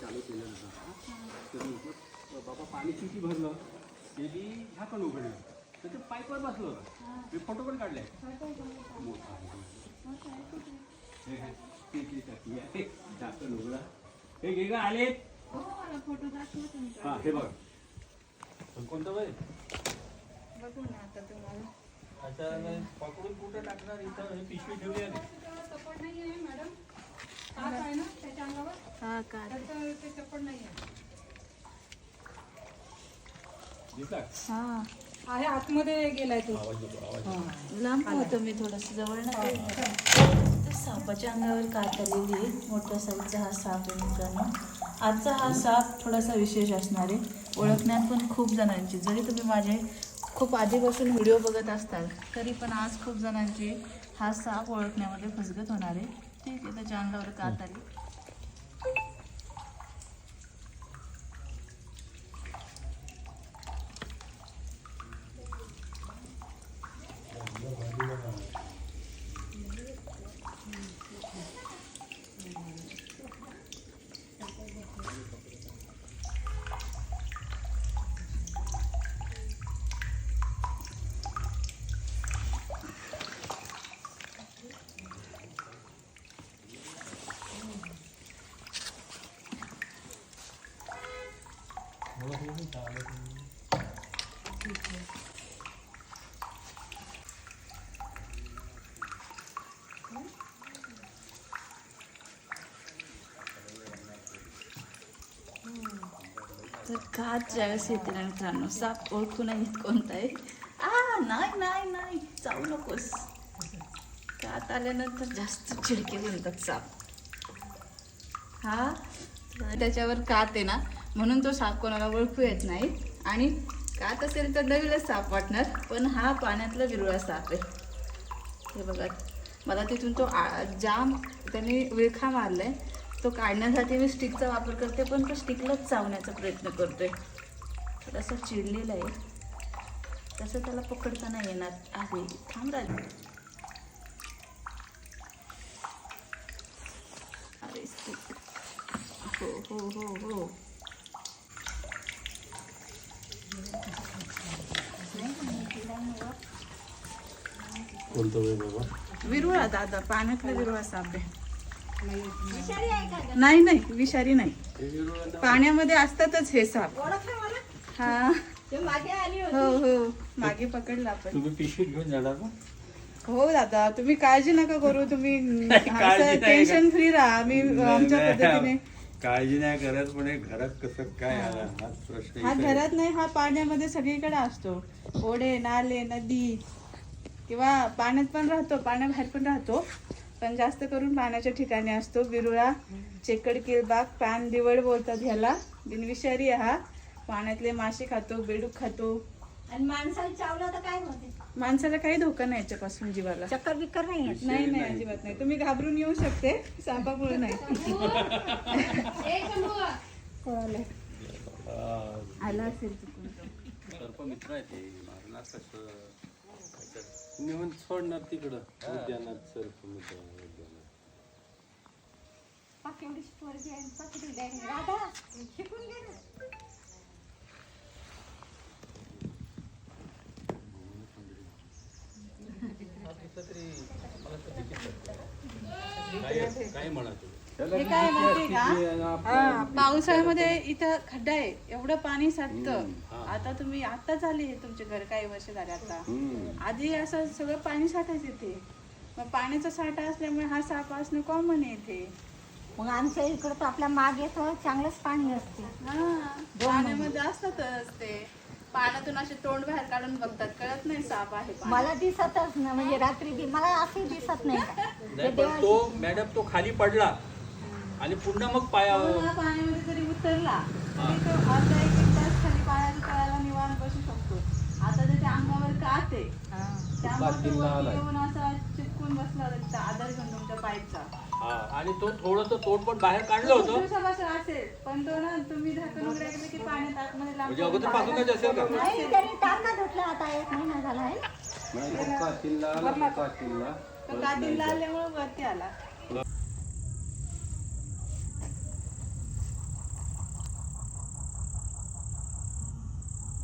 चालू केलं नव्हतं तर म्हटलं बाबा पाणी किती भरलं ते बी झाकण उघडलं तर ते पाईपवर बसलं होतं मी फोटो पण काढले मोठा आहे. हे झाकण उघडा हे घे आले फोटो हा हे बघ कोणतं बाई बघू ना आता तुम्हाला आता पकडून कुठे टाकणार इथं पिशवी ठेवली आहे चप्पड नाही आहे मॅडम हात आहे ना त्याच्या अंगावर हा दिसला? हा. आहे आतमध्ये गेलाय तो. लांब होतो मी थोडस जवळ ना सापाच्या अंगावर कात आलेली आहे. मोठ्या साईजचा हा साप आहे मित्रांनो. आजचा हा साप थोडासा विशेष असणार आहे. ओळखण्यात पण खूप जणांची. जरी तुम्ही माझे खूप आधीपासून व्हिडिओ बघत असताल तरी पण आज खूप जणांची हा साप ओळखण्यामध्ये फसगत होणार आहे. ठीक आहे त्याच्या अंगावर कात आली. तर कात ज्यावेळेस येते ना मित्रांनो साप ओळखू नाही येत कोणता आहे आ नाही नाही नाही. जाऊ नकोस. कात आल्यानंतर जास्त चिडके बनतात साप. हा? त्याच्यावर कात आहे ना? म्हणून तो साप कोणाला ओळखू येत नाही. आणि कात असेल तर नवीनच साप वाटणार पण हा पाण्यातला विरळा साप आहे. हे बघा मला तिथून तो आ- जाम त्यांनी विळखा आहे तो काढण्यासाठी मी स्टिकचा वापर करते पण तो स्टिकलाच चावण्याचा प्रयत्न करतो आहे थोडासा चिडलेला आहे. तसं त्याला पकडता नाही येणार आहे. थांब राहिले. अरे हो हो हो हो. कोणतं बाई बाबा? विरुळा दादा पाण्यातला विरुळा साप आहे. नाही नाही विषारी नाही. हे पाण्यामध्ये असतातच हे साप. हा. मागे आली हो हो. मागे पकडला आपण. तुम्ही पिशवीत घेऊन जाणार का हो दादा. तुम्ही काळजी नका करू. तुम्ही टेन्शन फ्री राहा. आम्ही आमच्या पद्धतीने काळजी नाही करत पण हे घरात कसं काय आला हा प्रश्न हा इथे. घरात नाही हा पाण्यामध्ये सगळीकडे असतो. ओढे नाले नदी किंवा पाण्यात पण राहतो पाण्याबाहेर पण राहतो पण जास्त करून पाण्याच्या ठिकाणी असतो. विरुळा चेकड किलबाग पान दिवड बोलतात ह्याला. बिनविषारी आहे हा पाण्यातले मासे खातो बेडूक खातो. आणि माणसाला चावलं तर काय होते? माणसाला काही धोका नाही याच्यापासून जीवाला. चक्कर बिक्कर नाही येत. नाही नाही अजिबात नाही. तुम्ही घाबरून येऊ शकते. सापामुळे नाही. आला असेल चुकून तो. सर्प मित्र आहे ते. मारणार कसं? त्याच्यात नेऊन सोडणार तिकडं. उद्यानात सर्प मित्र उद्यानात. पाक एवढीशी पोरगी आहे, पकडली direct. राधा, शिकून घे ना. काय काय म्हणायचं हे काय माहितीये का हा, पावसाळ्यामध्ये इथं खड्डा आहे एवढं पाणी साठतं. आता तुम्ही आताच आले तुमचे घर काही वर्ष झाले आता. आधी असं सगळं पाणी साठायचं इथे. मग पाण्याचा साठा असल्यामुळे हा साप असणं कॉमन आहे इथे. मग आमच्या इकडं तर आपल्या मागे तर चांगलंच पाणी असते. हा पाण्यामध्ये असतातच ते पाण्यातून असे तोंड बाहेर काढून बघतात. कळत नाही साप आहे. मला दिसतच ना म्हणजे रात्री बी मला असंही दिसत नाही का? नाही पण तो मॅडम तो खाली पडला आणि पुन्हा मग पायावर हा पाण्यामध्ये जरी उतरला. तरी तो अर्धा एक एक तास खाली पाण्याच्या तळाला निवांत बसू शकतो. आता त्याच्या अंगावर कात आहे. त्यामुळे तो वरती येऊन असा चिटकून बसला होता तिथं आधार घेऊन तुमच्या पाईपचा हा आणि तो थोडस तोंड पण बाहेर काढलं होतं. दिवसापासून असेल पण तो ना तुम्ही झाकण वगैरे केलं की पाण्यात आतमध्ये लांब म्हणजे अगोदर पासूनच असेल का? नाही तरी टाका धुतला आता एक महिना झाला आहे. तो कातीला आल्यामुळे वरती आला.